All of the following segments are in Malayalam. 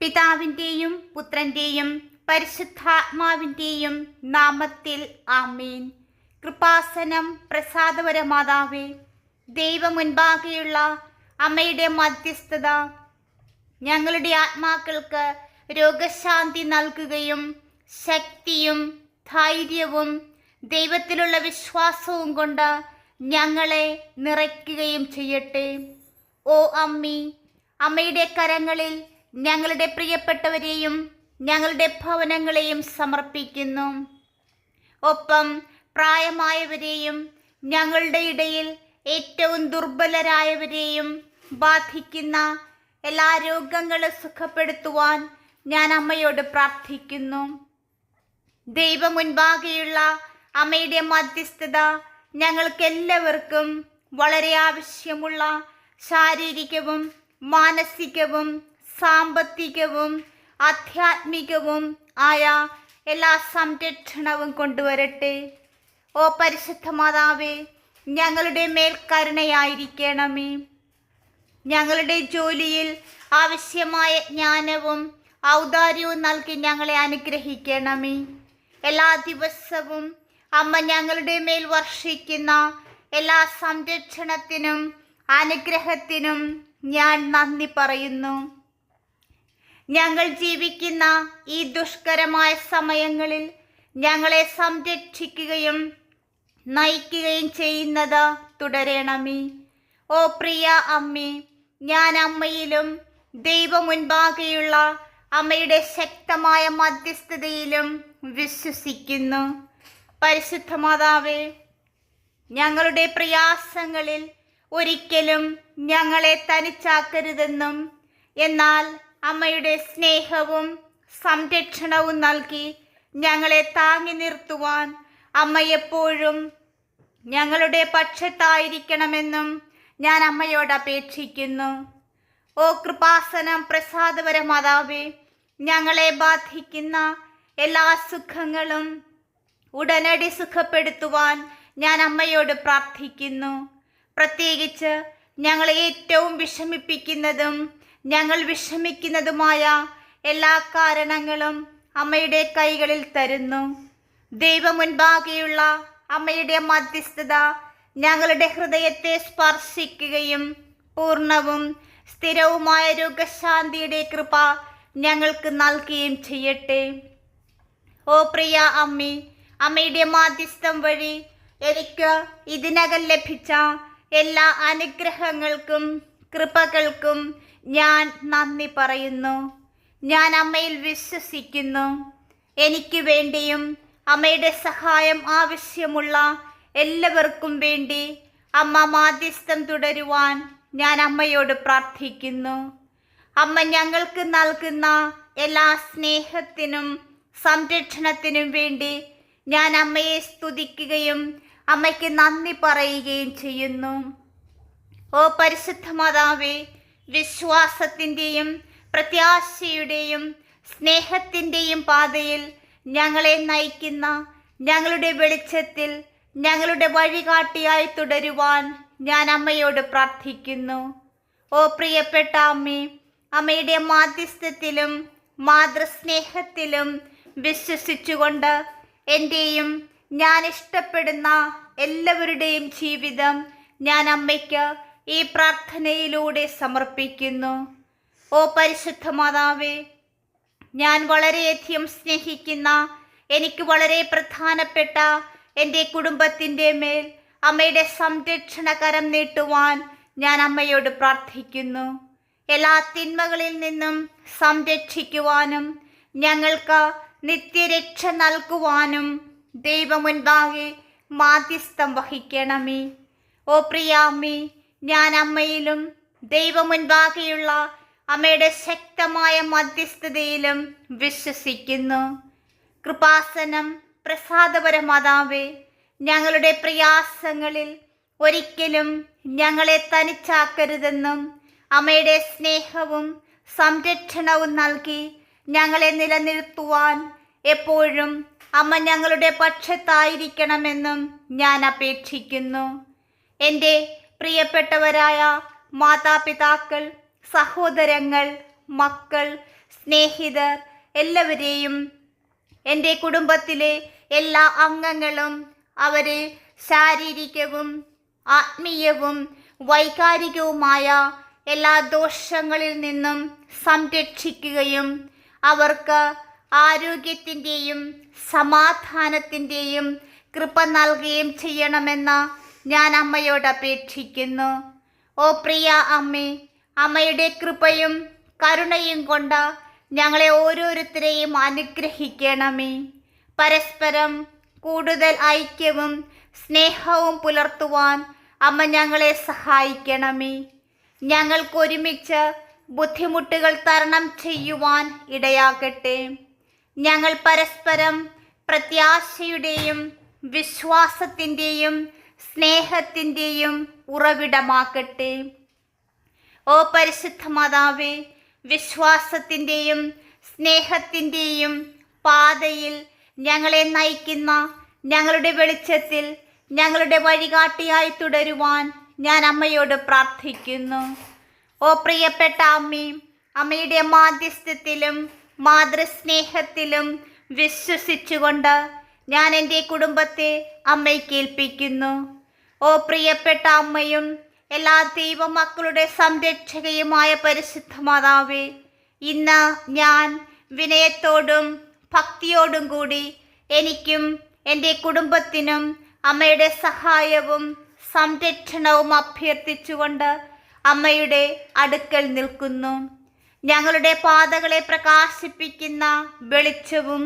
പിതാവിന്റെയും പുത്രന്റെയും പരിശുദ്ധാത്മാവിന്റെയും നാമത്തിൽ ആമീൻ. കൃപാസനം പ്രസാദപര മാതാവേ ദൈവമുൻപാകെയുള്ള അമ്മയുടെ മധ്യസ്ഥത ഞങ്ങളുടെ ആത്മാക്കൾക്ക് രോഗശാന്തി നൽകുകയും ശക്തിയും ധൈര്യവും ദൈവത്തിലുള്ള വിശ്വാസവും കൊണ്ട് ഞങ്ങളെ നിറയ്ക്കുകയും ചെയ്യട്ടെ. ഓ അമ്മി അമ്മയുടെ കരങ്ങളിൽ ഞങ്ങളുടെ പ്രിയപ്പെട്ടവരെയും ഞങ്ങളുടെ ഭവനങ്ങളെയും സമർപ്പിക്കുന്നു. ഒപ്പം പ്രായമായവരെയും ഞങ്ങളുടെ ഇടയിൽ ഏറ്റവും ദുർബലരായവരെയും ബാധിക്കുന്ന എല്ലാ രോഗങ്ങളും സുഖപ്പെടുത്തുവാൻ ഞാൻ അമ്മയോട് പ്രാർത്ഥിക്കുന്നു. ദൈവമുൻപാകെയുള്ള അമ്മയുടെ മധ്യസ്ഥത ഞങ്ങൾക്കെല്ലാവർക്കും വളരെ ആവശ്യമുള്ള ശാരീരികവും മാനസികവും സാമ്പത്തികവും ആധ്യാത്മികവും ആയ എല്ലാ സംരക്ഷണവും കൊണ്ടുവരട്ടെ. ഓ പരിശുദ്ധ മാതാവേ ഞങ്ങളുടെ മേൽ കരുണയായിരിക്കണമേ. ഞങ്ങളുടെ ജോലിയിൽ ആവശ്യമായ ജ്ഞാനവും ഔദാര്യവും നൽകി ഞങ്ങളെ അനുഗ്രഹിക്കണമേ. എല്ലാ ദിവസവും അമ്മ ഞങ്ങളുടെ മേൽ വർഷിക്കുന്ന എല്ലാ സംരക്ഷണത്തിനും അനുഗ്രഹത്തിനും ഞാൻ നന്ദി പറയുന്നു. ഞങ്ങൾ ജീവിക്കുന്ന ഈ ദുഷ്കരമായ സമയങ്ങളിൽ ഞങ്ങളെ സംരക്ഷിക്കുകയും നയിക്കുകയും ചെയ്യുന്നത് തുടരണമേ. ഓ പ്രിയ അമ്മേ ഞാൻ അമ്മയിലും ദൈവമുൻപാകെയുള്ള അമ്മയുടെ ശക്തമായ മധ്യസ്ഥതയിലും വിശ്വസിക്കുന്നു. പരിശുദ്ധ മാതാവേ ഞങ്ങളുടെ പ്രയാസങ്ങളിൽ ഒരിക്കലും ഞങ്ങളെ തനിച്ചാക്കരുതെന്നും എന്നാൽ അമ്മയുടെ സ്നേഹവും സംരക്ഷണവും നൽകി ഞങ്ങളെ താങ്ങി നിർത്തുവാൻ അമ്മ എപ്പോഴും ഞങ്ങളുടെ പക്ഷത്തായിരിക്കണമെന്നും ഞാൻ അമ്മയോട് അപേക്ഷിക്കുന്നു. ഓ കൃപാസനം പ്രസാദപര മാതാവേ ഞങ്ങളെ ബാധിക്കുന്ന എല്ലാ സുഖങ്ങളും ഉടനടി സുഖപ്പെടുത്തുവാൻ ഞാൻ അമ്മയോട് പ്രാർത്ഥിക്കുന്നു. പ്രത്യേകിച്ച് ഞങ്ങളെ ഏറ്റവും വിഷമിപ്പിക്കുന്നതും ഞങ്ങൾ വിഷമിക്കുന്നതുമായ എല്ലാ കാരണങ്ങളും അമ്മയുടെ കൈകളിൽ തരുന്നു. ദൈവമുൻപാകെയുള്ള അമ്മയുടെ മധ്യസ്ഥത ഞങ്ങളുടെ ഹൃദയത്തെ സ്പർശിക്കുകയും പൂർണവും സ്ഥിരവുമായ രോഗശാന്തിയുടെ കൃപ ഞങ്ങൾക്ക് നൽകുകയും ചെയ്യട്ടെ. ഓ പ്രിയ അമ്മി അമ്മയുടെ മാധ്യസ്ഥം വഴി എനിക്ക് ഇതിനകം ലഭിച്ച എല്ലാ അനുഗ്രഹങ്ങൾക്കും കൃപകൾക്കും ഞാൻ നന്ദി പറയുന്നു. ഞാൻ അമ്മയിൽ വിശ്വസിക്കുന്നു. എനിക്ക് വേണ്ടിയും അമ്മയുടെ സഹായം ആവശ്യമുള്ള എല്ലാവർക്കും വേണ്ടി അമ്മ മാധ്യസ്ഥം തുടരുവാൻ ഞാൻ അമ്മയോട് പ്രാർത്ഥിക്കുന്നു. അമ്മ ഞങ്ങൾക്ക് നൽകുന്ന എല്ലാ സ്നേഹത്തിനും സംരക്ഷണത്തിനും വേണ്ടി ഞാൻ അമ്മയെ സ്തുതിക്കുകയും അമ്മയ്ക്ക് നന്ദി പറയുകയും ചെയ്യുന്നു. ഓ പരിശുദ്ധ മാതാവേ വിശ്വാസത്തിന്റെയും പ്രത്യാശയുടെയും സ്നേഹത്തിന്റെയും പാതയിൽ ഞങ്ങളെ നയിക്കുന്ന ഞങ്ങളുടെ വെളിച്ചത്തിൽ ഞങ്ങളുടെ വഴികാട്ടിയായി തുടരുവാൻ ഞാൻ അമ്മയോട് പ്രാർത്ഥിക്കുന്നു. ഓ പ്രിയപ്പെട്ട അമ്മേ അമ്മയുടെ മാധ്യസ്ഥത്തിലും മാതൃസ്നേഹത്തിലും വിശ്വസിച്ചുകൊണ്ട് എന്റെയും ഞാൻ ഇഷ്ടപ്പെടുന്ന എല്ലാവരുടെയും ജീവിതം ഞാൻ അമ്മയ്ക്ക് ഈ പ്രാർത്ഥനയിലൂടെ സമർപ്പിക്കുന്നു. ഓ പരിശുദ്ധ മാതാവേ ഞാൻ വളരെയധികം സ്നേഹിക്കുന്ന എനിക്ക് വളരെ പ്രധാനപ്പെട്ട എന്റെ കുടുംബത്തിന്റെ മേൽ അമ്മയുടെ സംരക്ഷണ കരം നീട്ടുവാൻ ഞാൻ അമ്മയോട് പ്രാർത്ഥിക്കുന്നു. എല്ലാ തിന്മകളിൽ നിന്നും സംരക്ഷിക്കുവാനും ഞങ്ങൾക്ക് നിത്യരക്ഷ നൽകുവാനും ദൈവമുൻപാകെ മാധ്യസ്ഥം വഹിക്കണമേ. ഓ പ്രിയാമ്മേ ഞാൻ അമ്മയിലും ദൈവമുൻപാകെയുള്ള അമ്മയുടെ ശക്തമായ മധ്യസ്ഥതയിലും വിശ്വസിക്കുന്നു. കൃപാസനം പ്രസാദപര മാതാവേ ഞങ്ങളുടെ പ്രയാസങ്ങളിൽ ഒരിക്കലും ഞങ്ങളെ തനിച്ചാക്കരുതെന്നും അമ്മയുടെ സ്നേഹവും സംരക്ഷണവും നൽകി ഞങ്ങളെ നിലനിർത്തുവാൻ എപ്പോഴും അമ്മ ഞങ്ങളുടെ പക്ഷത്തായിരിക്കണമെന്നും ഞാൻ അപേക്ഷിക്കുന്നു. എന്റെ പ്രിയപ്പെട്ടവരായ മാതാപിതാക്കൾ സഹോദരങ്ങൾ മക്കൾ സ്നേഹിതർ എല്ലാവരെയും എന്റെ കുടുംബത്തിലെ എല്ലാ അംഗങ്ങളും അവരെ ശാരീരികവും ആത്മീയവും വൈകാരികവുമായ എല്ലാ ദോഷങ്ങളിൽ നിന്നും സംരക്ഷിക്കുകയും അവർക്ക് ആരോഗ്യത്തിന്റെയും സമാധാനത്തിന്റെയും കൃപ നൽകുകയും ചെയ്യണമെന്ന് ഞാൻ അമ്മയോട് അപേക്ഷിക്കുന്നു. ഓ പ്രിയ അമ്മേ അമ്മയുടെ കൃപയും കരുണയും കൊണ്ട് ഞങ്ങളെ ഓരോരുത്തരെയും അനുഗ്രഹിക്കണമേ. പരസ്പരം കൂടുതൽ ഐക്യവും സ്നേഹവും പുലർത്തുവാൻ അമ്മ ഞങ്ങളെ സഹായിക്കണമേ. ഞങ്ങൾക്ക് ഒരുമിച്ച് ബുദ്ധിമുട്ടുകൾ തരണം ചെയ്യുവാൻ ഇടയാകട്ടെ. ഞങ്ങൾ പരസ്പരം പ്രത്യാശയുടെയും വിശ്വാസത്തിന്റെയും സ്നേഹത്തിന്റെയും ഉറവിടമാക്കട്ടെ ഓ പരിശുദ്ധ മാതാവേ വിശ്വാസത്തിന്റെയും സ്നേഹത്തിന്റെയും പാതയിൽ ഞങ്ങളെ നയിക്കുന്ന ഞങ്ങളുടെ വെളിച്ചത്തിൽ ഞങ്ങളുടെ വഴികാട്ടിയായി തുടരുവാൻ ഞാൻ അമ്മയോട് പ്രാർത്ഥിക്കുന്നു. ഓ പ്രിയപ്പെട്ട അമ്മയും അമ്മയുടെ മാധ്യസ്ഥത്തിലും മാതൃസ്നേഹത്തിലും വിശ്വസിച്ചുകൊണ്ട് ഞാൻ എന്റെ കുടുംബത്തെ അമ്മയ്ക്ക് ഏൽപ്പിക്കുന്നു ഓ പ്രിയപ്പെട്ട അമ്മയും എല്ലാ ദൈവമക്കളുടെ സംരക്ഷകയുമായ പരിശുദ്ധ മാതാവേ ഇന്ന് ഞാൻ വിനയത്തോടും ഭക്തിയോടും കൂടി എനിക്കും എന്റെ കുടുംബത്തിനും അമ്മയുടെ സഹായവും സംരക്ഷണവും അഭ്യർത്ഥിച്ചുകൊണ്ട് അമ്മയുടെ അടുക്കൽ നിൽക്കുന്നു. ഞങ്ങളുടെ പാതകളെ പ്രകാശിപ്പിക്കുന്ന വെളിച്ചവും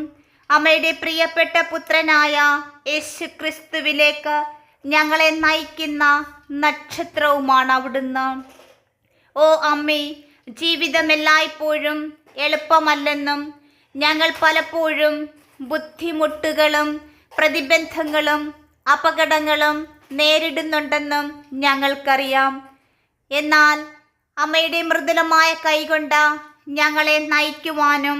അമ്മയുടെ പ്രിയപ്പെട്ട പുത്രനായ യേശു ക്രിസ്തുവിലേക്ക് ഞങ്ങളെ നയിക്കുന്ന നക്ഷത്രവുമാണ് അവിടുന്ന്. ഓ അമ്മേ ജീവിതം എല്ലായ്പ്പോഴും എളുപ്പമല്ലെന്നും ഞങ്ങൾ പലപ്പോഴും ബുദ്ധിമുട്ടുകളും പ്രതിബന്ധങ്ങളും അപകടങ്ങളും നേരിടുന്നുണ്ടെന്നും ഞങ്ങൾക്കറിയാം. എന്നാൽ അമ്മയുടെ മൃദുലമായ കൈകൊണ്ട് ഞങ്ങളെ നയിക്കുവാനും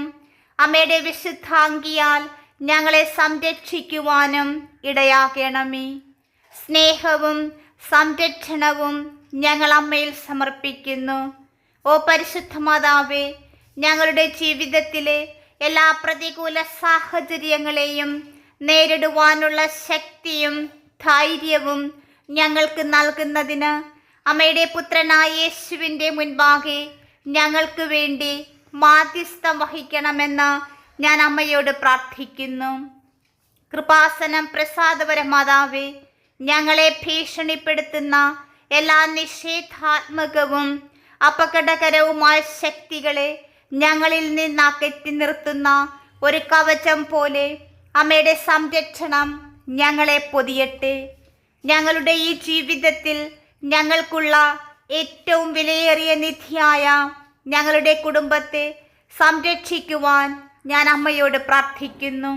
അമ്മയുടെ വിശുദ്ധാംഗിയാൽ ഞങ്ങളെ സംരക്ഷിക്കുവാനും ഇടയാകണമേ. സ്നേഹവും സംരക്ഷണവും ഞങ്ങൾ അമ്മയിൽ സമർപ്പിക്കുന്നു. ഓ പരിശുദ്ധ മാതാവേ ഞങ്ങളുടെ ജീവിതത്തിലെ എല്ലാ പ്രതികൂല സാഹചര്യങ്ങളെയും നേരിടുവാനുള്ള ശക്തിയും ധൈര്യവും ഞങ്ങൾക്ക് നൽകുന്നതിന് അമ്മയുടെ പുത്രനായ യേശുവിന്റെ മുൻപാകെ ഞങ്ങൾക്ക് വേണ്ടി മാധ്യസ്ഥം വഹിക്കണമെന്ന് ഞാൻ അമ്മയോട് പ്രാർത്ഥിക്കുന്നു. കൃപാസനം പ്രസാദപര മാതാവേ ഞങ്ങളെ ഭീഷണിപ്പെടുത്തുന്ന എല്ലാ നിഷേധാത്മകവും അപകടകരവുമായ ശക്തികളെ ഞങ്ങളിൽ നിന്ന് അകറ്റി നിർത്തുന്ന ഒരു കവചം പോലെ അമ്മയുടെ സംരക്ഷണം ഞങ്ങളെ പൊതിയട്ടെ. ഞങ്ങളുടെ ഈ ജീവിതത്തിൽ ഞങ്ങൾക്കുള്ള ഏറ്റവും വിലയേറിയ നിധിയായ ഞങ്ങളുടെ കുടുംബത്തെ സംരക്ഷിക്കുവാൻ ഞാൻ അമ്മയോട് പ്രാർത്ഥിക്കുന്നു.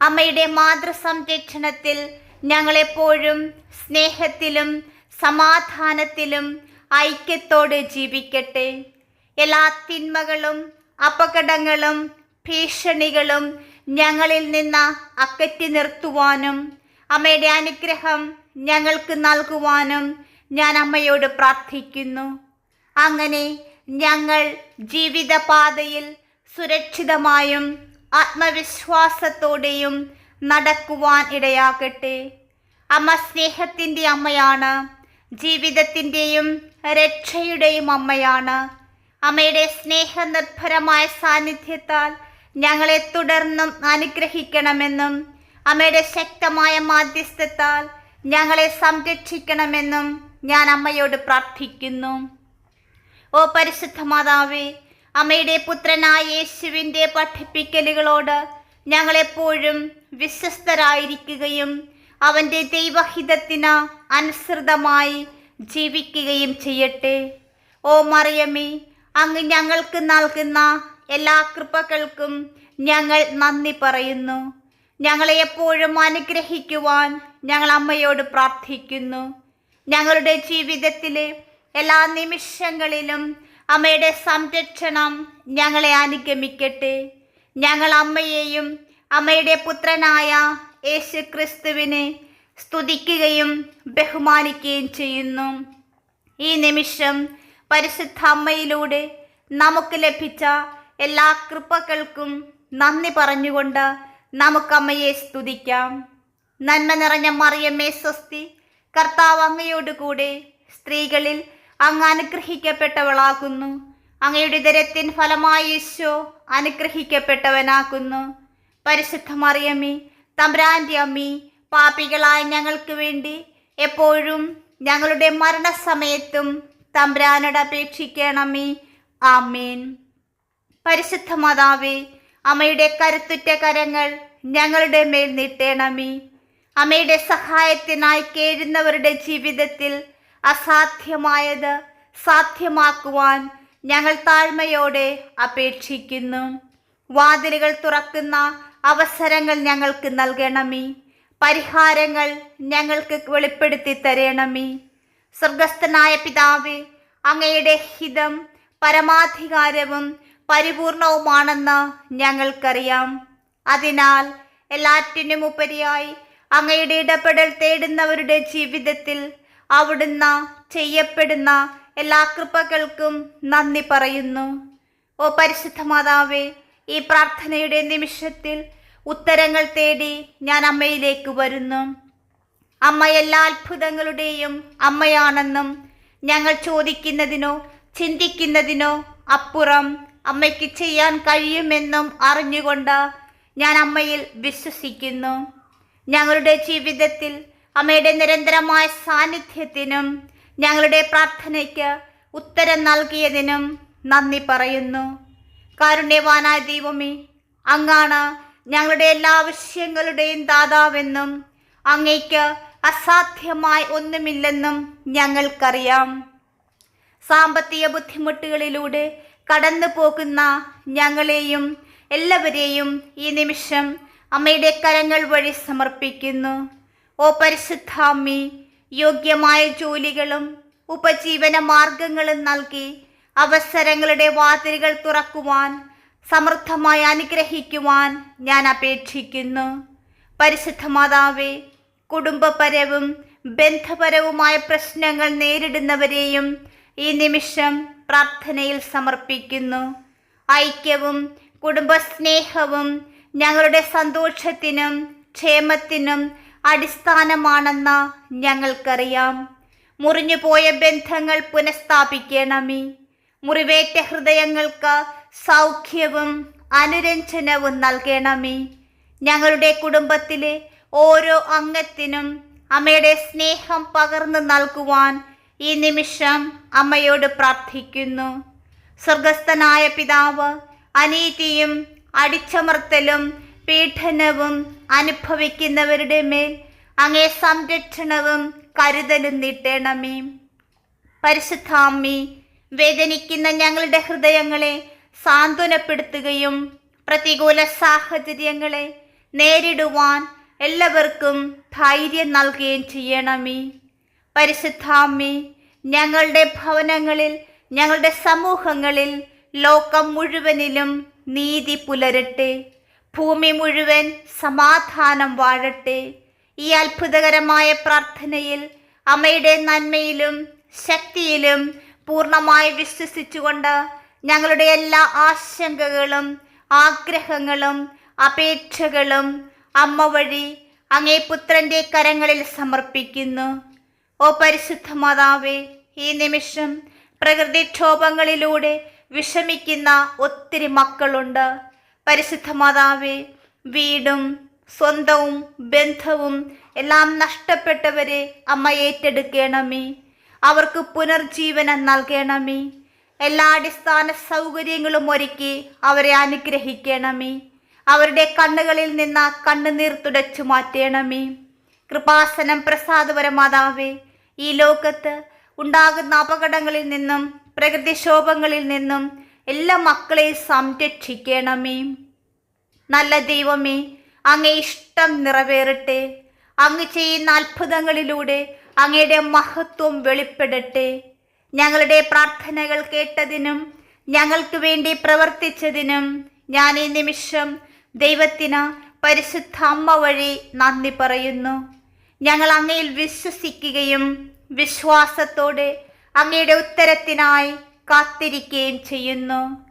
അമ്മയുടെ മാതൃസംരക്ഷണത്തിൽ ഞങ്ങളെപ്പോഴും സ്നേഹത്തിലും സമാധാനത്തിലും ഐക്യത്തോടെ ജീവിക്കട്ടെ. എല്ലാ തിന്മകളും അപകടങ്ങളും ഭീഷണികളും ഞങ്ങളിൽ നിന്ന് അകറ്റി നിർത്തുവാനും അമ്മയുടെ അനുഗ്രഹം ഞങ്ങൾക്ക് നൽകുവാനും ഞാൻ അമ്മയോട് പ്രാർത്ഥിക്കുന്നു. അങ്ങനെ ഞങ്ങൾ ജീവിതപാതയിൽ സുരക്ഷിതമായും ആത്മവിശ്വാസത്തോടെയും നടക്കുവാൻ ഇടയാകട്ടെ. അമ്മ സ്നേഹത്തിന്റെ അമ്മയാണ്. ജീവിതത്തിന്റെയും രക്ഷയുടെയും അമ്മയാണ്. അമ്മയുടെ സ്നേഹനിർഭരമായ സാന്നിധ്യത്താൽ ഞങ്ങളെ തുടർന്നും അനുഗ്രഹിക്കണമെന്നും അമ്മയുടെ ശക്തമായ മാധ്യസ്ഥത്താൽ ഞങ്ങളെ സംരക്ഷിക്കണമെന്നും ഞാൻ അമ്മയോട് പ്രാർത്ഥിക്കുന്നു. ഓ പരിശുദ്ധ മാതാവേ അമ്മയുടെ പുത്രനായ യേശുവിന്റെ പഠിപ്പിക്കലുകളോട് ഞങ്ങളെപ്പോഴും വിശ്വസ്തരായിരിക്കുകയും അവന്റെ ദൈവഹിതത്തിന് അനുസൃതമായി ജീവിക്കുകയും ചെയ്യട്ടെ. ഓ മറിയമ്മേ അങ്ങ് ഞങ്ങൾക്ക് നൽകുന്ന എല്ലാ കൃപകൾക്കും ഞങ്ങൾ നന്ദി പറയുന്നു. ഞങ്ങളെ എപ്പോഴും അനുഗ്രഹിക്കുവാൻ ഞങ്ങൾ അമ്മയോട് പ്രാർത്ഥിക്കുന്നു. ഞങ്ങളുടെ ജീവിതത്തിലെ എല്ലാ നിമിഷങ്ങളിലും അമ്മയുടെ സംരക്ഷണം ഞങ്ങളെ അനുഗമിക്കട്ടെ. ഞങ്ങൾ അമ്മയെയും അമ്മയുടെ പുത്രനായ യേശു ക്രിസ്തുവിനെ സ്തുതിക്കുകയും ബഹുമാനിക്കുകയും ചെയ്യുന്നു. ഈ നിമിഷം പരിശുദ്ധ അമ്മയിലൂടെ നമുക്ക് ലഭിച്ച എല്ലാ കൃപകൾക്കും നന്ദി പറഞ്ഞുകൊണ്ട് നമുക്കമ്മയെ സ്തുതിക്കാം. നന്മ നിറഞ്ഞ മറിയമ്മേ സ്വസ്തി കർത്താവ് അമ്മയോടുകൂടെ കൂടെ സ്ത്രീകളിൽ അങ്ങ് അനുഗ്രഹിക്കപ്പെട്ടവളാകുന്നു. അങ്ങയുടെ ദരത്തിൻ ഫലമായി യേശോ അനുഗ്രഹിക്കപ്പെട്ടവനാക്കുന്നു പരിശുദ്ധ മറിയമ്മേ തമ്പ്രാന്റെ അമ്മി പാപികളായ ഞങ്ങൾക്ക് വേണ്ടി എപ്പോഴും ഞങ്ങളുടെ മരണസമയത്തും തമ്പ്രാനോട് അപേക്ഷിക്കണമേ. ആമേൻ. പരിശുദ്ധ മാതാവേ അമ്മയുടെ കരുത്തുറ്റ കരങ്ങൾ ഞങ്ങളുടെ മേൽ നീട്ടേണമേ. അമ്മയുടെ സഹായത്തിനായി കേഴുന്നവരുടെ ജീവിതത്തിൽ അസാധ്യമായത് സാധ്യമാക്കുവാൻ ഞങ്ങൾ താഴ്മയോടെ അപേക്ഷിക്കുന്നു. വാതിലുകൾ തുറക്കുന്ന അവസരങ്ങൾ ഞങ്ങൾക്ക് നൽകണമേ. പരിഹാരങ്ങൾ ഞങ്ങൾക്ക് വെളിപ്പെടുത്തി തരണമേ. സ്വർഗസ്ഥനായ പിതാവേ അങ്ങയുടെ ഹിതം പരമാധികാരവും പരിപൂർണവുമാണെന്ന് ഞങ്ങൾക്കറിയാം. അതിനാൽ എല്ലാറ്റിനും ഉപരിയായി അങ്ങയുടെ ഇടപെടൽ തേടുന്നവരുടെ ജീവിതത്തിൽ അവിടുന്ന് ചെയ്യപ്പെടുന്ന എല്ലാ കൃപകൾക്കും നന്ദി പറയുന്നു. ഓ പരിശുദ്ധ മാതാവേ ഈ പ്രാർത്ഥനയുടെ നിമിഷത്തിൽ ഉത്തരങ്ങൾ തേടി ഞാൻ അമ്മയിലേക്ക് വരുന്നു. അമ്മ എല്ലാ അത്ഭുതങ്ങളുടെയും അമ്മയാണെന്നും ഞങ്ങൾ ചോദിക്കുന്നതിനോ ചിന്തിക്കുന്നതിനോ അപ്പുറം അമ്മയ്ക്ക് ചെയ്യാൻ കഴിയുമെന്നും അറിഞ്ഞുകൊണ്ട് ഞാൻ അമ്മയിൽ വിശ്വസിക്കുന്നു. ഞങ്ങളുടെ ജീവിതത്തിൽ അമ്മയുടെ നിരന്തരമായ സാന്നിധ്യത്തിനും ഞങ്ങളുടെ പ്രാർത്ഥനയ്ക്ക് ഉത്തരം നൽകിയതിനും നന്ദി പറയുന്നു. കാരുണ്യവാനായ ദൈവമേ അങ്ങാണ് ഞങ്ങളുടെ എല്ലാ ആവശ്യങ്ങളുടെയും ദാതാവെന്നും അങ്ങയ്ക്ക് അസാധ്യമായി ഒന്നുമില്ലെന്നും ഞങ്ങൾക്കറിയാം. സാമ്പത്തിക ബുദ്ധിമുട്ടുകളിലൂടെ കടന്നു പോകുന്ന ഞങ്ങളെയും എല്ലാവരെയും ഈ നിമിഷം അമ്മയുടെ കരങ്ങൾ വഴി സമർപ്പിക്കുന്നു. ഓ പരിശുദ്ധാമ്മി യോഗ്യമായ ജോലികളും ഉപജീവന മാർഗങ്ങളും നൽകി അവസരങ്ങളുടെ വാതിലുകൾ തുറക്കുവാൻ സമൃദ്ധമായി അനുഗ്രഹിക്കുവാൻ ഞാൻ അപേക്ഷിക്കുന്നു. പരിശുദ്ധ മാതാവേ കുടുംബപരവും ബന്ധപരവുമായ പ്രശ്നങ്ങൾ നേരിടുന്നവരെയും ഈ നിമിഷം പ്രാർത്ഥനയിൽ സമർപ്പിക്കുന്നു. ഐക്യവും കുടുംബസ്നേഹവും ഞങ്ങളുടെ സന്തോഷത്തിനും ക്ഷേമത്തിനും അടിസ്ഥാനമാണെന്ന് ഞങ്ങൾക്കറിയാം. മുറിഞ്ഞുപോയ ബന്ധങ്ങൾ പുനഃസ്ഥാപിക്കണമേ. മുറിവേറ്റ ഹൃദയങ്ങൾക്ക് സൗഖ്യവും അനുരഞ്ജനവും നൽകണമേ. ഞങ്ങളുടെ കുടുംബത്തിലെ ഓരോ അംഗത്തിനും അമ്മയുടെ സ്നേഹം പകർന്നു നൽകുവാൻ ഈ നിമിഷം അമ്മയോട് പ്രാർത്ഥിക്കുന്നു. സ്വർഗസ്ഥനായ പിതാവ് അനീതിയും അടിച്ചമർത്തലും പീഡനവും അനുഭവിക്കുന്നവരുടെ മേൽ അങ്ങേ സംരക്ഷണവും കരുതലും നീട്ടണമേ. പരിശുദ്ധാമ്മി വേദനിക്കുന്ന ഞങ്ങളുടെ ഹൃദയങ്ങളെ സാന്ത്വനപ്പെടുത്തുകയും പ്രതികൂല സാഹചര്യങ്ങളെ നേരിടുവാൻ എല്ലാവർക്കും ധൈര്യം നൽകുകയും ചെയ്യണമേ. പരിശുദ്ധാമ്മി ഞങ്ങളുടെ ഭവനങ്ങളിൽ ഞങ്ങളുടെ സമൂഹങ്ങളിൽ ലോകം മുഴുവനിലും നീതി പുലരട്ടെ. ഭൂമി മുഴുവൻ സമാധാനം വാഴട്ടെ. ഈ അത്ഭുതകരമായ പ്രാർത്ഥനയിൽ അമ്മയുടെ നന്മയിലും ശക്തിയിലും പൂർണമായി വിശ്വസിച്ചുകൊണ്ട് ഞങ്ങളുടെ എല്ലാ ആശങ്കകളും ആഗ്രഹങ്ങളും അപേക്ഷകളും അമ്മ വഴി അങ്ങേ പുത്രന്റെ കരങ്ങളിൽ സമർപ്പിക്കുന്നു. ഓ പരിശുദ്ധ മാതാവേ ഈ നിമിഷം പ്രകൃതിക്ഷോഭങ്ങളിലൂടെ വിഷമിക്കുന്ന ഒത്തിരി മക്കളുണ്ട്. പരിശുദ്ധ മാതാവേ വീടും സ്വന്തവും ബന്ധവും എല്ലാം നഷ്ടപ്പെട്ടവരെ അമ്മ ഏറ്റെടുക്കണമേ. അവർക്ക് പുനർജീവനം നൽകണമേ. എല്ലാ അടിസ്ഥാന സൗകര്യങ്ങളും ഒരുക്കി അവരെ അനുഗ്രഹിക്കണമേ. അവരുടെ കണ്ണുകളിൽ നിന്ന് കണ്ണുനീർ തുടച്ചു മാറ്റണമേ. കൃപാസനം പ്രസാദപരമാതാവേ ഈ ലോകത്ത് ഉണ്ടാകുന്ന അപകടങ്ങളിൽ നിന്നും പ്രകൃതിക്ഷോഭങ്ങളിൽ നിന്നും എല്ലാ മക്കളെയും സംരക്ഷിക്കണമേ. നല്ല ദൈവമേ അങ്ങേ ഇഷ്ടം നിറവേറട്ടെ. അങ്ങ് ചെയ്യുന്ന അത്ഭുതങ്ങളിലൂടെ അങ്ങയുടെ മഹത്വം വെളിപ്പെടട്ടെ. ഞങ്ങളുടെ പ്രാർത്ഥനകൾ കേട്ടതിനും ഞങ്ങൾക്ക് വേണ്ടി പ്രവർത്തിച്ചതിനും ഞാൻ ഈ നിമിഷം ദൈവത്തിന് പരിശുദ്ധ അമ്മ വഴി നന്ദി പറയുന്നു. ഞങ്ങൾ അങ്ങയിൽ വിശ്വസിക്കുകയും വിശ്വാസത്തോടെ അങ്ങയുടെ ഉത്തരത്തിനായി കാത്തിരിക്കുകയും ചെയ്യുന്നു.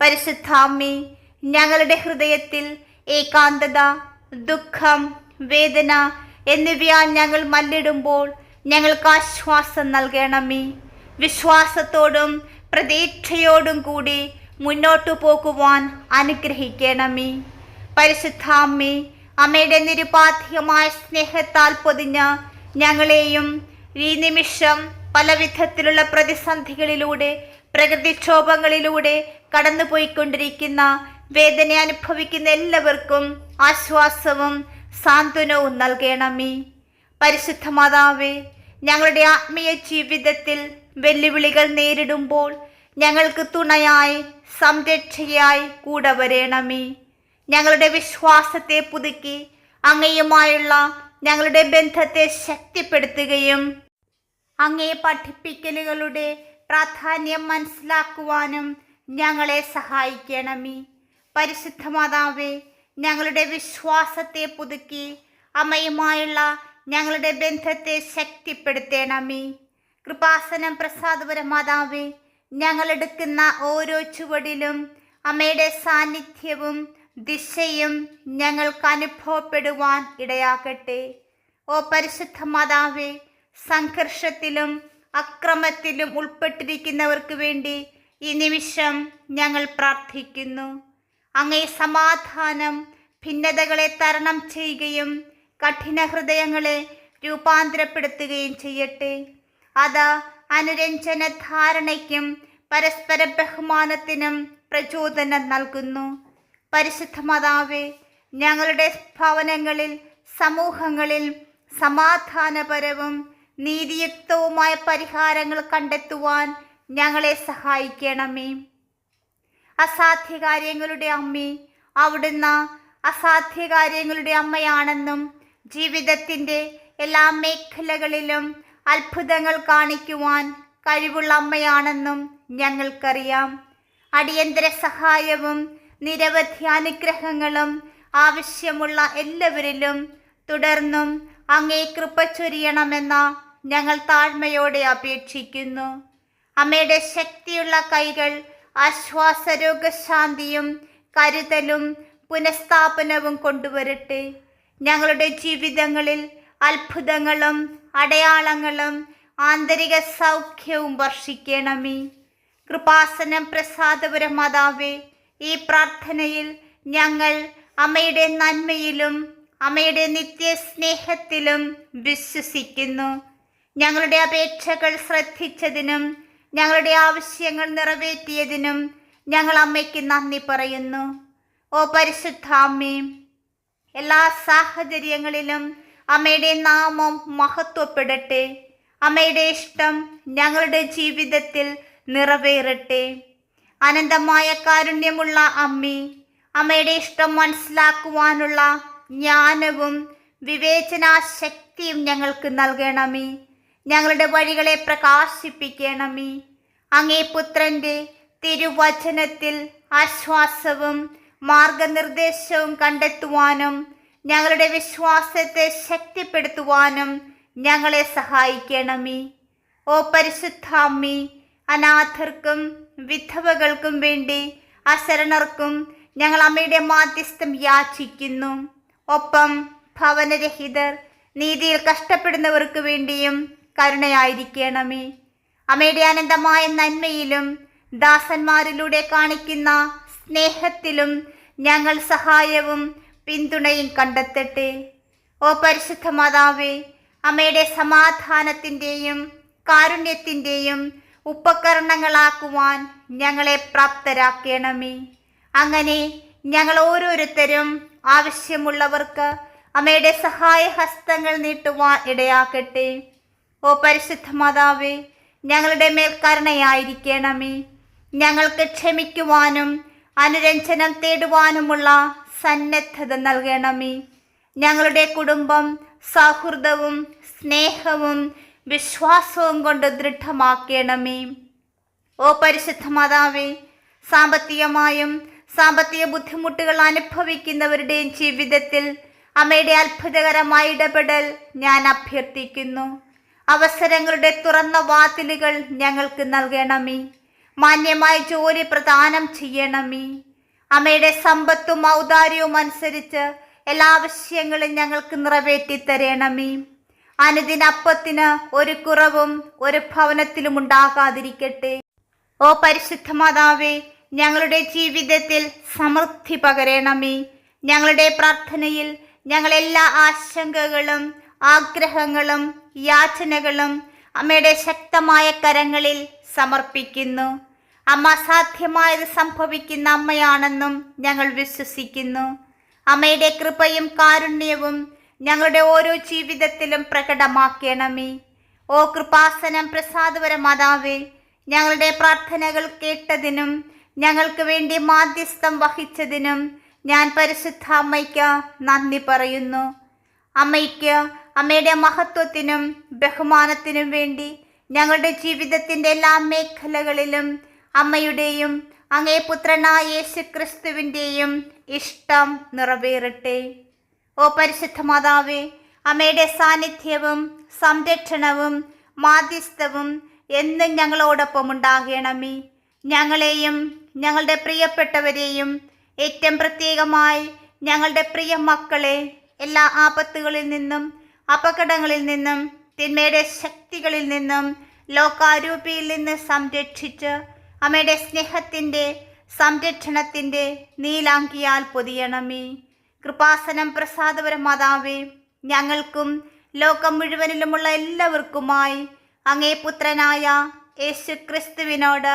പരിശുദ്ധാമ്മി ഞങ്ങളുടെ ഹൃദയത്തിൽ ഏകാന്തത ദുഃഖം വേദന എന്നിവയാൽ ഞങ്ങൾ മല്ലിടുമ്പോൾ ഞങ്ങൾക്ക് ആശ്വാസം നൽകണമേ. വിശ്വാസത്തോടും പ്രതീക്ഷയോടും കൂടി മുന്നോട്ടു പോകുവാൻ അനുഗ്രഹിക്കണമേ. പരിശുദ്ധാമ്മി അമ്മയുടെ നിരുപാധികമായ സ്നേഹത്താൽ പൊതിഞ്ഞ ഞങ്ങളെയും ഈ നിമിഷം പല വിധത്തിലുള്ള പ്രതിസന്ധികളിലൂടെ പ്രകൃതിക്ഷോഭങ്ങളിലൂടെ കടന്നുപോയിക്കൊണ്ടിരിക്കുന്ന വേദന അനുഭവിക്കുന്ന എല്ലാവർക്കും ആശ്വാസവും സാന്ത്വനവും നൽകണമേ. പരിശുദ്ധ മാതാവേ ഞങ്ങളുടെ ആത്മീയ ജീവിതത്തിൽ വെല്ലുവിളികൾ നേരിടുമ്പോൾ ഞങ്ങൾക്ക് തുണയായി സംരക്ഷയായി കൂടെ വരേണമേ. ഞങ്ങളുടെ വിശ്വാസത്തെ പുതുക്കി അങ്ങയുമായുള്ള ഞങ്ങളുടെ ബന്ധത്തെ ശക്തിപ്പെടുത്തുകയും അങ്ങേ പഠിപ്പിക്കലുകളുടെ പ്രാധാന്യം മനസ്സിലാക്കുവാനും ഞങ്ങളെ സഹായിക്കണമേ. പരിശുദ്ധ മാതാവേ ഞങ്ങളുടെ വിശ്വാസത്തെ പുതുക്കി അമ്മയുമായുള്ള ഞങ്ങളുടെ ബന്ധത്തെ ശക്തിപ്പെടുത്തണമേ. കൃപാസനം പ്രസാദപര മാതാവേ ഞങ്ങളെടുക്കുന്ന ഓരോ ചുവടിലും അമ്മയുടെ സാന്നിധ്യവും ദിശയും ഞങ്ങൾക്ക് അനുഭവപ്പെടുവാൻ ഇടയാകട്ടെ. ഓ പരിശുദ്ധ മാതാവേ സംഘർഷത്തിലും അക്രമത്തിലും ഉൾപ്പെട്ടിരിക്കുന്നവർക്ക് വേണ്ടി ഈ നിമിഷം ഞങ്ങൾ പ്രാർത്ഥിക്കുന്നു. അങ്ങേ സമാധാനം ഭിന്നതകളെ തരണം ചെയ്യുകയും കഠിന ഹൃദയങ്ങളെ രൂപാന്തരപ്പെടുത്തുകയും ചെയ്യട്ടെ. അത് അനുരഞ്ജന ധാരണയ്ക്കും പരസ്പര ബഹുമാനത്തിനും പ്രചോദനം നൽകുന്നു. പരിശുദ്ധ മാതാവേ ഞങ്ങളുടെ ഭവനങ്ങളിൽ സമൂഹങ്ങളിൽ സമാധാനപരവും നീതിയുക്തവുമായ പരിഹാരങ്ങൾ കണ്ടെത്തുവാൻ ഞങ്ങളെ സഹായിക്കണമേ. അസാധ്യ കാര്യങ്ങളുടെ അമ്മേ അവിടുന്ന് അസാധ്യ കാര്യങ്ങളുടെ അമ്മയാണെന്നും ജീവിതത്തിന്റെ എല്ലാ മേഖലകളിലും അത്ഭുതങ്ങൾ കാണിക്കുവാൻ കഴിവുള്ള അമ്മയാണെന്നും ഞങ്ങൾക്കറിയാം. അടിയന്തര സഹായവും നിരവധി അനുഗ്രഹങ്ങളും ആവശ്യമുള്ള എല്ലാവരിലും തുടർന്നും അങ്ങേ കൃപ ചൊരിയണമെന്ന ഞങ്ങൾ താഴ്മയോടെ അപേക്ഷിക്കുന്നു. അമ്മയുടെ ശക്തിയുള്ള കൈകൾ ആശ്വാസ രോഗശാന്തിയും കരുതലും പുനഃസ്ഥാപനവും കൊണ്ടുവരട്ടെ. ഞങ്ങളുടെ ജീവിതങ്ങളിൽ അത്ഭുതങ്ങളും അടയാളങ്ങളും ആന്തരിക സൗഖ്യവും വർഷിക്കണമേ. കൃപാസനം പ്രസാദപുര മാതാവേ ഈ പ്രാർത്ഥനയിൽ ഞങ്ങൾ അമ്മയുടെ നന്മയിലും അമ്മയുടെ നിത്യസ്നേഹത്തിലും വിശ്വസിക്കുന്നു. ഞങ്ങളുടെ അപേക്ഷകൾ ശ്രദ്ധിച്ചതിനും ഞങ്ങളുടെ ആവശ്യങ്ങൾ നിറവേറ്റിയതിനും ഞങ്ങൾ അമ്മയ്ക്ക് നന്ദി പറയുന്നു. ഓ പരിശുദ്ധ അമ്മേ എല്ലാ സാഹചര്യങ്ങളിലും അമ്മയുടെ നാമം മഹത്വപ്പെടട്ടെ. അമ്മയുടെ ഇഷ്ടം ഞങ്ങളുടെ ജീവിതത്തിൽ നിറവേറട്ടെ. അനന്തമായ കാരുണ്യമുള്ള അമ്മി അമ്മയുടെ ഇഷ്ടം മനസ്സിലാക്കുവാനുള്ള ജ്ഞാനവും വിവേചനാശക്തിയും ഞങ്ങൾക്ക് നൽകണമേ. ഞങ്ങളുടെ വഴികളെ പ്രകാശിപ്പിക്കണമേ. അങ്ങേ പുത്രന്റെ തിരുവചനത്തിൽ ആശ്വാസവും മാർഗനിർദ്ദേശവും കണ്ടെത്തുവാനും ഞങ്ങളുടെ വിശ്വാസത്തെ ശക്തിപ്പെടുത്തുവാനും ഞങ്ങളെ സഹായിക്കണമേ. ഓ പരിശുദ്ധാമ്മി അനാഥർക്കും വിധവകൾക്കും വേണ്ടി അശരണർക്കും ഞങ്ങൾ അമ്മയുടെ മാധ്യസ്ഥം യാചിക്കുന്നു. ഒപ്പം ഭവനരഹിതർ നീതിയിൽ കഷ്ടപ്പെടുന്നവർക്ക് വേണ്ടിയും കരുണയായിരിക്കണമേ. അമ്മയുടെ അനന്തമായ നന്മയിലും ദാസന്മാരിലൂടെ കാണിക്കുന്ന സ്നേഹത്തിലും ഞങ്ങൾ സഹായവും പിന്തുണയും കണ്ടെത്തട്ടെ. ഓ പരിശുദ്ധ മാതാവേ അമ്മയുടെ സമാധാനത്തിന്റെയും കാരുണ്യത്തിന്റെയും ഉപകരണങ്ങളാക്കുവാൻ ഞങ്ങളെ പ്രാപ്തരാക്കണമേ. അങ്ങനെ ഞങ്ങൾ ഓരോരുത്തരും ആവശ്യമുള്ളവർക്ക് അമ്മയുടെ സഹായ ഹസ്തങ്ങൾ നീട്ടുവാൻ ഇടയാക്കട്ടെ. ഓ പരിശുദ്ധ മാതാവേ ഞങ്ങളുടെ മേൽക്കരണയായിരിക്കണമേ ഞങ്ങൾക്ക് ക്ഷമിക്കുവാനും അനുരഞ്ജനം തേടുവാനുമുള്ള സന്നദ്ധത നൽകണമേ. ഞങ്ങളുടെ കുടുംബം സൗഹൃദവും സ്നേഹവും വിശ്വാസവും കൊണ്ട് ദൃഢമാക്കണമേ. ഓ പരിശുദ്ധ മാതാവേ സാമ്പത്തികമായും സാമ്പത്തിക ബുദ്ധിമുട്ടുകൾ അനുഭവിക്കുന്നവരുടെയും ജീവിതത്തിൽ അമ്മയുടെ അത്ഭുതകരമായ ഇടപെടൽ ഞാൻ അഭ്യർത്ഥിക്കുന്നു. അവസരങ്ങളുടെ തുറന്ന വാതിലുകൾ ഞങ്ങൾക്ക് നൽകണമേ. മാന്യമായ ജോലി പ്രദാനം ചെയ്യണമേ. അമ്മയുടെ സമ്പത്തും ഔദാര്യവും അനുസരിച്ച് എല്ലാ ആവശ്യങ്ങളും ഞങ്ങൾക്ക് നിറവേറ്റി തരണമേ അനുദിനപ്പത്തിന് ഒരു കുറവും ഒരു ഭവനത്തിലും ഉണ്ടാകാതിരിക്കട്ടെ. ഓ പരിശുദ്ധ മാതാവേ ഞങ്ങളുടെ ജീവിതത്തിൽ സമൃദ്ധി പകരണമേ. ഞങ്ങളുടെ പ്രാർത്ഥനയിൽ ഞങ്ങളെല്ലാ ആശങ്കകളും ആഗ്രഹങ്ങളും യാചനകളും അമ്മയുടെ ശക്തമായ കരങ്ങളിൽ സമർപ്പിക്കുന്നു. അമ്മ സാധ്യമായത് സംഭവിക്കുന്ന അമ്മയാണെന്നും ഞങ്ങൾ വിശ്വസിക്കുന്നു. അമ്മയുടെ കൃപയും കാരുണ്യവും ഞങ്ങളുടെ ഓരോ ജീവിതത്തിലും പ്രകടമാക്കണമേ. ഓ കൃപാസനം പ്രസാദപരമാതാവേ ഞങ്ങളുടെ പ്രാർത്ഥനകൾ കേട്ടതിനും ഞങ്ങൾക്ക് വേണ്ടി മാധ്യസ്ഥം വഹിച്ചതിനും ഞാൻ പരിശുദ്ധ അമ്മയ്ക്ക് നന്ദി പറയുന്നു. അമ്മയ്ക്ക് അമ്മയുടെ മഹത്വത്തിനും ബഹുമാനത്തിനും വേണ്ടി ഞങ്ങളുടെ ജീവിതത്തിന്റെ എല്ലാ മേഖലകളിലും അമ്മയുടെയും അങ്ങേ പുത്രനായ യേശു ക്രിസ്തുവിന്റെയും ഇഷ്ടം നിറവേറട്ടെ. ഓ പരിശുദ്ധ മാതാവേ അമ്മയുടെ സാന്നിധ്യവും സംരക്ഷണവും മാധ്യസ്ഥവും എന്നും ഞങ്ങളോടൊപ്പം ഉണ്ടാകണമേ. ഞങ്ങളെയും ഞങ്ങളുടെ പ്രിയപ്പെട്ടവരെയും ഏറ്റവും പ്രത്യേകമായി ഞങ്ങളുടെ പ്രിയ മക്കളെ എല്ലാ ആപത്തുകളിൽ നിന്നും അപകടങ്ങളിൽ നിന്നും തിന്മയുടെ ശക്തികളിൽ നിന്നും ലോകാരൂപിയിൽ നിന്ന് സംരക്ഷിച്ച് അമ്മയുടെ സ്നേഹത്തിന്റെ സംരക്ഷണത്തിന്റെ നീലാങ്കിയാൽ പൊതിയണമേ. കൃപാസനം പ്രസാദപര മാതാവേ ഞങ്ങൾക്കും ലോകം മുഴുവനിലുമുള്ള എല്ലാവർക്കുമായി അങ്ങേ പുത്രനായ യേശു ക്രിസ്തുവിനോട്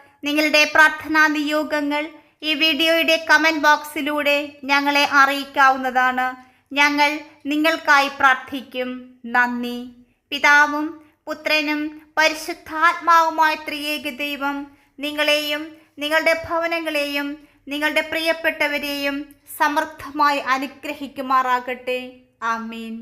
നിങ്ങളുടെ പ്രാർത്ഥനാ നിയോഗങ്ങൾ ഈ വീഡിയോയുടെ കമന്റ് ബോക്സിലൂടെ ഞങ്ങളെ അറിയിക്കാവുന്നതാണ്. ഞങ്ങൾ നിങ്ങൾക്കായി പ്രാർത്ഥിക്കും. നന്ദി. പിതാവും പുത്രനും പരിശുദ്ധാത്മാവുമായ ത്രിയേക ദൈവം നിങ്ങളെയും നിങ്ങളുടെ ഭവനങ്ങളെയും നിങ്ങളുടെ പ്രിയപ്പെട്ടവരെയും സമൃദ്ധമായി അനുഗ്രഹിക്കുമാറാകട്ടെ. ആമീൻ.